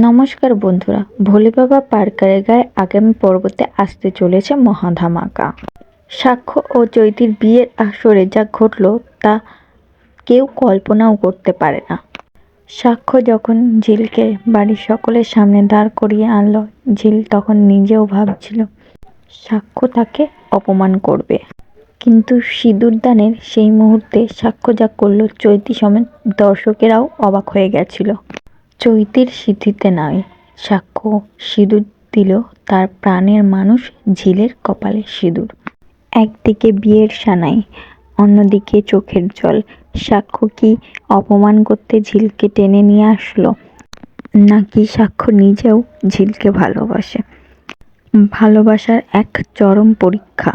নমস্কার বন্ধুরা, ভোলে বাবা পার্কারের গায়ে আগামী পর্বতে আসতে চলেছে মহাধামাকা। সাক্ষ্য ও চৈতির বিয়ের আসরে যা ঘটল তা কেউ কল্পনাও করতে পারে না। সাক্ষ্য যখন ঝিলকে বাড়ির সকলের সামনে দাঁড় করিয়ে আনলো, ঝিল তখন নিজেও ভাবছিল, সাক্ষ্য তাকে অপমান করবে। কিন্তু সিঁদুর দানের সেই মুহূর্তে সাক্ষ্য যা করল চৈতি সমেত দর্শকেরাও অবাক হয়ে গেছিল। চৈতির সিদ্ধিতে নয়। সাক্ষ্য সিঁদুর দিল তার প্রাণের মানুষ ঝিলের কপালে সিঁদুর। একদিকে বিয়ের সানাই, অন্যদিকে চোখের জল। সাক্ষ্য কি অপমান করতে ঝিলকে টেনে নিয়ে আসলো? নাকি সাক্ষ্য নিজেও ঝিলকে ভালোবাসে? ভালোবাসার এক চরম পরীক্ষা।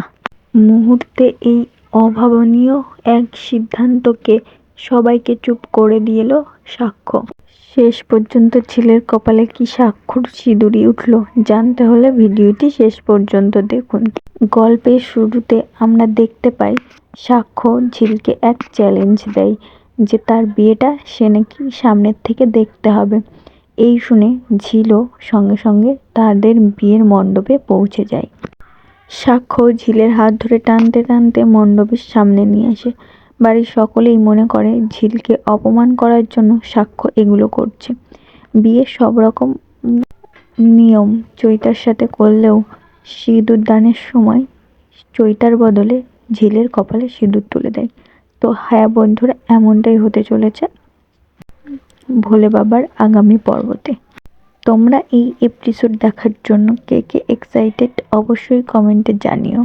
মুহূর্তে এই অভাবনীয় এক সিদ্ধান্তকে সবাইকে চুপ করে দিল সাক্ষ্য। শেষ পর্যন্ত ঝিলের কপালে কি স্বাক্ষর সিঁদুরি উঠল, জানতে হলে ভিডিওটি শেষ পর্যন্ত দেখুন। গল্পের শুরুতে আমরা দেখতে পাই, সাক্ষ্য ঝিলকে এক চ্যালেঞ্জ দেয় যে তার বিয়েটা সে নাকি সামনের থেকে দেখতে হবে। এই শুনে ঝিলও সঙ্গে সঙ্গে তাদের বিয়ের মণ্ডপে পৌঁছে যায়। সাক্ষ্য ঝিলের হাত ধরে টানতে টানতে মণ্ডপের সামনে নিয়ে আসে। বাড়ির সকলেই মনে করে ঝিলকে অপমান করার জন্য সাক্ষ্য এগুলো করছে। বিয়ের সব রকম নিয়ম চৈতার সাথে করলেও সিঁদুর দানের সময় চৈতার বদলে ঝিলের কপালে সিঁদুর তুলে দেয়। তো হ্যাঁ বন্ধুরা, এমনটাই হতে চলেছে ভোলে বাবার আগামী পর্বতে। তোমরা এই এপিসোড দেখার জন্য কে কে এক্সাইটেড অবশ্যই কমেন্টে জানিও।